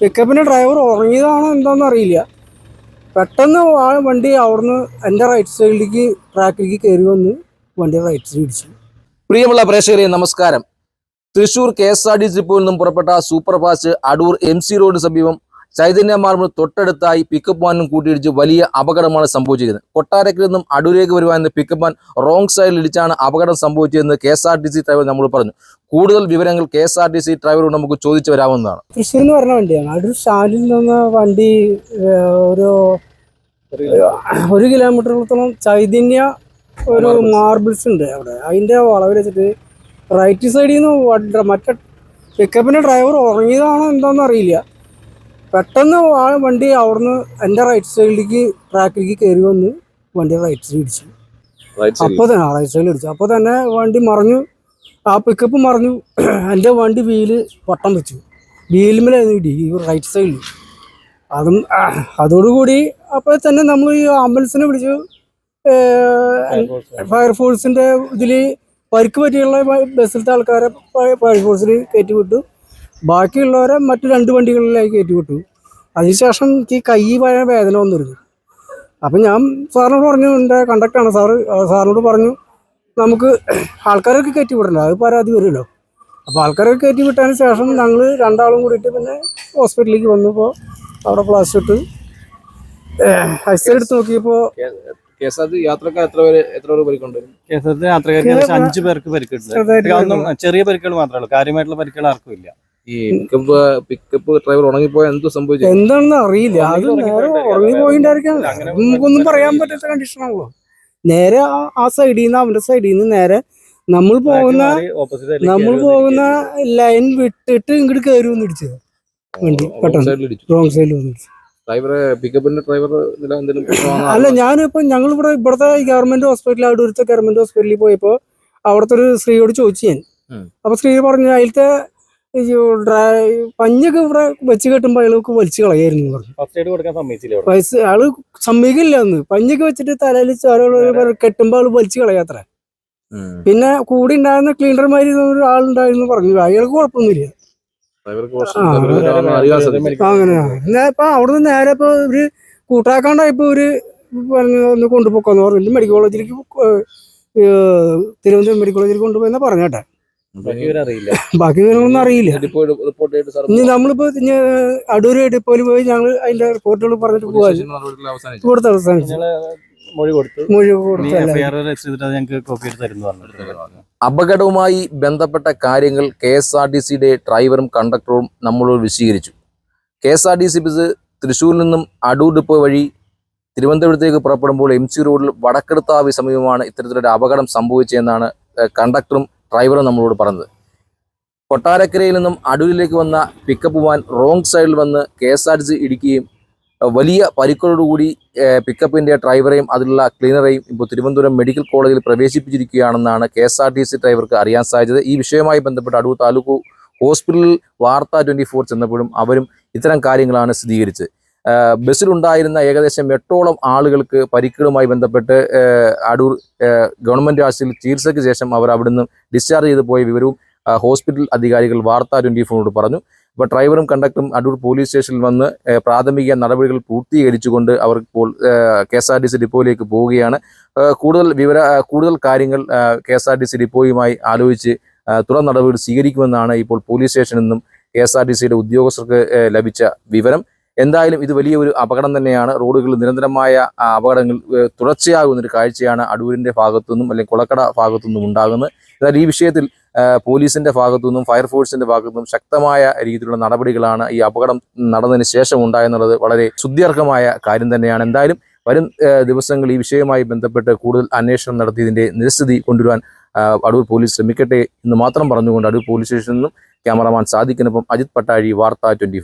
പിക്കപ്പിന്റെ driver ഉറങ്ങിയതാണോ എന്താണെന്ന് അറിയില്ല. പെട്ടെന്ന് ആ വണ്ടി അവിടുന്ന് എന്റെ റൈറ്റ് സൈഡിലേക്ക് ട്രാക്കിലേക്ക് കയറി വന്ന് വണ്ടി റൈറ്റ് സൈഡ് ഇടിച്ചു. പ്രിയമുള്ള പ്രേക്ഷകരെ നമസ്കാരം. Thrissur K S R T C നിന്നും പുറപ്പെട്ട super fast Adoor M C road സമീപം ചൈതന്യ മാർബിൾ തൊട്ടടുത്തായി പിക്കപ്പ് വാനും കൂട്ടിയിടിച്ച് വലിയ അപകടമാണ് സംഭവിച്ചിരിക്കുന്നത്. കൊട്ടാരക്കിൽ നിന്നും അടൂരേക്ക് വരുവാൻ പിക്കപ്പ് വാൻ റോങ് സൈഡിൽ ഇടിച്ചാണ് അപകടം സംഭവിച്ചതെന്ന് K S R T C driver നമ്മൾ പറഞ്ഞു. കൂടുതൽ വിവരങ്ങൾ K S R T C ഡ്രൈവറോട് നമുക്ക് ചോദിച്ചു വരാവുന്നതാണ് എന്ന് പറഞ്ഞ വണ്ടിയാണ്. അടൂർ സ്റ്റാൻഡിൽ നിന്ന് വണ്ടി ഒരു ഒരു കിലോമീറ്ററോളം ചൈതന്യ ഒരു മാർബിൾസ് ഉണ്ട് അവിടെ. അതിന്റെ വളവ് വെച്ചിട്ട് റൈറ്റ് സൈഡിൽ നിന്ന് മറ്റേ പിക്കപ്പിന്റെ ഡ്രൈവർ ഉറങ്ങിയതാണോ എന്താണെന്ന് അറിയില്ല പെട്ടെന്ന് ആ വണ്ടി അവിടുന്ന് എന്റെ റൈറ്റ് സൈഡിലേക്ക് ട്രാക്കിലേക്ക് കയറി വന്ന് വണ്ടി റൈറ്റ് സൈഡ് ഇടിച്ചു. അപ്പോൾ തന്നെ റൈറ്റ് സൈഡിൽ ഇടിച്ചു. അപ്പോൾ തന്നെ വണ്ടി മറിഞ്ഞു. ആ പിക്കപ്പ് മറിഞ്ഞു. എന്റെ വണ്ടി വീൽ വട്ടം വെച്ചു. വീലുമേലായിരുന്നു ഇടി ഈ റൈറ്റ് സൈഡിൽ അതും അതോടുകൂടി അപ്പോൾ തന്നെ നമ്മൾ ഈ ആംബുലൻസിനെ വിളിച്ചു ഫയർഫോഴ്സിന്റെ ഇതിൽ പരിക്ക് പറ്റിയുള്ള ബസ്സിലത്തെ ആൾക്കാരെ ഫയർഫോഴ്സിൽ കയറ്റി വിട്ടു ബാക്കിയുള്ളവരെ മറ്റു രണ്ട് വണ്ടികളിലായി കയറ്റി വിട്ടു അതിനുശേഷം എനിക്ക് കൈ ഭയ വേദന വന്നിരുന്നു. അപ്പം ഞാൻ സാറിനോട് പറഞ്ഞു എന്റെ കണ്ടക്ടറാണ് സാറ് സാറിനോട് പറഞ്ഞു നമുക്ക് ആൾക്കാരൊക്കെ കയറ്റി വിടണ്ട? അത് പരാതി വരുമല്ലോ. അപ്പോൾ ആൾക്കാരൊക്കെ കയറ്റി വിട്ടതിന് ശേഷം ഞങ്ങൾ രണ്ടാളും കൂടിയിട്ട് പിന്നെ ഹോസ്പിറ്റലിലേക്ക് വന്നപ്പോൾ അവിടെ പ്ലാസ്റ്റർ ഇട്ട് എടുത്ത് നോക്കിയപ്പോൾ കെ എസ് ആർ ടി യാത്രക്കാർ എത്ര പേര് എത്ര പേര് പരിക്കുണ്ട് കേസത്തെ യാത്രക്കാർക്ക് അഞ്ച് പേർക്ക് പരിക്കുണ്ട്. ചെറിയ പരിക്കുകൾ മാത്രമേ ഉള്ളൂ. കാര്യമായിട്ടുള്ള പരിക്കുകൾ ആർക്കും ഇല്ല. ഈ പിക്കപ്പ് പിക്കപ്പ് ഡ്രൈവർ ഉണങ്ങിപ്പോയ എന്ത് സംഭവിച്ചു? എന്താണെന്ന് അറിയില്ല. അത് നേരെ ഉറങ്ങി പോയിട്ടായിരിക്കാം നമുക്കൊന്നും പറയാൻ പറ്റാത്ത കണ്ടീഷനാണല്ലോ നേരെ ആ- സൈഡിൽ നിന്ന് അവന്റെ സൈഡിൽ നിന്ന് നേരെ നമ്മൾ പോകുന്ന നമ്മൾ പോകുന്ന ലൈൻ വിട്ടിട്ട് ഇങ്ങോട്ട് കയറി വന്ന് ഇടിച്ചത് വണ്ടി പെട്ടെന്ന്. റോങ് സൈഡിൽ വന്ന് ഇടിച്ചു? അല്ല ഞാനിപ്പോ ഞങ്ങൾ ഇവിടെ ഇവിടുത്തെ ഗവൺമെന്റ് ഹോസ്പിറ്റലിൽ അടൂരത്തെ ഗവൺമെന്റ് ഹോസ്പിറ്റലിൽ പോയപ്പോ അവിടുത്തെ ഒരു സ്ത്രീയോട് ചോദിച്ചു ഞാൻ. അപ്പൊ സ്ത്രീ പറഞ്ഞു അതിലത്തെ പഞ്ഞൊക്കെ ഇവിടെ വെച്ച് കെട്ടുമ്പോ അയാൾക്ക് വലിച്ചു കളയായിരുന്നു പൈസ പറഞ്ഞു. ഫസ്റ്റ് എയ്ഡ് കൊടുക്കാൻ സമ്മതിച്ചില്ല അവിടെ? വയസ്സ് ആൾ സമ്മതിക്കില്ല അന്ന്. പഞ്ഞൊക്കെ വെച്ചിട്ട് തലയിൽ ചോര കെട്ടുമ്പോ ആൾ വലിച്ചു കളയാത്ര. പിന്നെ കൂടി ഉണ്ടായിരുന്ന ക്ലീനർമാര് ഒരു ആളുണ്ടായിരുന്നു പറഞ്ഞു. അയാൾക്ക് കുഴപ്പമൊന്നുമില്ല. അങ്ങനെയാണ് എന്നാ ഇപ്പൊ അവിടുന്ന് നേരെ ഇപ്പൊ ഒരു കൂട്ടാക്കാണ്ടായപ്പോ ഒരു പറഞ്ഞു ഒന്ന് കൊണ്ടുപോക്കാന്ന് പറഞ്ഞു. മെഡിക്കൽ കോളേജിലേക്ക് തിരുവനന്തപുരം മെഡിക്കൽ കോളേജിൽ കൊണ്ടുപോയെന്നാ പറഞ്ഞേട്ടെ. ബാക്കി വിവരമൊന്നും അറിയില്ല. ഇനി നമ്മളിപ്പോ അടൂര് ഡിപ്പോയിൽ പോയി ഞങ്ങൾ അതിന്റെ റിപ്പോർട്ടുകൾ പറഞ്ഞിട്ട് പോവാ. കൊടുത്ത അവസാനിച്ചു. മൊഴി കൊടുത്തു. മൊഴി അപകടവുമായി ബന്ധപ്പെട്ട കാര്യങ്ങൾ കെ എസ് ആർ ടി സിയുടെ ഡ്രൈവറും കണ്ടക്ടറും നമ്മളോട് വിശദീകരിച്ചു. K S R T C bus തൃശ്ശൂരിൽ നിന്നും അടൂർ ഡിപ്പോ വഴി തിരുവനന്തപുരത്തേക്ക് പുറപ്പെടുമ്പോൾ എം സി റോഡിൽ വടക്കെടുത്താവി സമീപമാണ് ഇത്തരത്തിലൊരു അപകടം സംഭവിച്ചതെന്നാണ് കണ്ടക്ടറും ഡ്രൈവറും നമ്മളോട് പറഞ്ഞത്. കൊട്ടാരക്കരയിൽ നിന്നും അടൂരിലേക്ക് വന്ന പിക്കപ്പ് വാൻ റോങ് സൈഡിൽ വന്ന് K S R T C ഇടിക്കുകയും വലിയ പരിക്കുകളോടുകൂടി പിക്കപ്പിന്റെ ഡ്രൈവറെയും അതിലുള്ള ക്ലീനറെയും ഇപ്പോൾ തിരുവനന്തപുരം മെഡിക്കൽ കോളേജിൽ പ്രവേശിപ്പിച്ചിരിക്കുകയാണെന്നാണ് K S R T C ഡ്രൈവർക്ക് അറിയാൻ സാധിച്ചത്. ഈ വിഷയവുമായി ബന്ധപ്പെട്ട് അടൂർ താലൂക്ക് ഹോസ്പിറ്റലിൽ വാർത്ത ട്വന്റി ഫോർ ചെന്നപ്പോഴും അവരും ഇത്തരം കാര്യങ്ങളാണ് സ്ഥിരീകരിച്ചത്. ബസ്സിലുണ്ടായിരുന്ന ഏകദേശം എട്ടോളം ആളുകൾക്ക് പരിക്കുകളുമായി ബന്ധപ്പെട്ട് അടൂർ ഗവൺമെന്റ് ആശുപത്രിയിൽ ചികിത്സയ്ക്ക് ശേഷം അവർ അവിടുന്ന് ഡിസ്ചാർജ് ചെയ്ത് പോയ വിവരവും ഹോസ്പിറ്റൽ അധികാരികൾ വാർത്ത ട്വന്റി ഫോറിനോട് പറഞ്ഞു. ഇപ്പോൾ ഡ്രൈവറും കണ്ടക്ടറും അടൂർ പോലീസ് സ്റ്റേഷനിൽ വന്ന് പ്രാഥമിക നടപടികൾ പൂർത്തീകരിച്ചുകൊണ്ട് അവർ ഇപ്പോൾ K S R T C ഡിപ്പോയിലേക്ക് പോവുകയാണ്. കൂടുതൽ വിവര കൂടുതൽ കാര്യങ്ങൾ K S R T C ഡിപ്പോയുമായി ആലോചിച്ച് തുടർ നടപടികൾ സ്വീകരിക്കുമെന്നാണ് ഇപ്പോൾ പോലീസ് സ്റ്റേഷനിൽ നിന്നും കെ എസ് ആർ ടി സിയുടെ ഉദ്യോഗസ്ഥർക്ക് ലഭിച്ച വിവരം. എന്തായാലും ഇത് വലിയൊരു അപകടം തന്നെയാണ്. റോഡുകളിൽ നിരന്തരമായ അപകടങ്ങൾ തുടർച്ചയാകുന്നൊരു കാഴ്ചയാണ് അടൂരിന്റെ ഭാഗത്തുനിന്നും അല്ലെങ്കിൽ കുളക്കട ഭാഗത്തുനിന്നും ഉണ്ടാകുന്നത്. എന്നാൽ ഈ വിഷയത്തിൽ പോലീസിന്റെ ഭാഗത്തുനിന്നും ഫയർഫോഴ്സിന്റെ ഭാഗത്തുനിന്നും ശക്തമായ രീതിയിലുള്ള നടപടികളാണ് ഈ അപകടം നടന്നതിന് ശേഷം ഉണ്ടായെന്നുള്ളത് വളരെ ശുദ്ധ്യർഹമായ കാര്യം തന്നെയാണ്. എന്തായാലും വരും ദിവസങ്ങൾ ഈ വിഷയവുമായി ബന്ധപ്പെട്ട് കൂടുതൽ അന്വേഷണം നടത്തി ഇതിന്റെ നിരസ്ഥിതി കൊണ്ടുവരാൻ അടൂർ പോലീസ് ശ്രമിക്കട്ടെ എന്ന് മാത്രം പറഞ്ഞുകൊണ്ട് അടൂർ പോലീസ് സ്റ്റേഷനിൽ നിന്നും ക്യാമറമാൻ സാധിക്കുന്നപ്പം അജിത് പട്ടാഴി വാർത്ത ട്വന്റി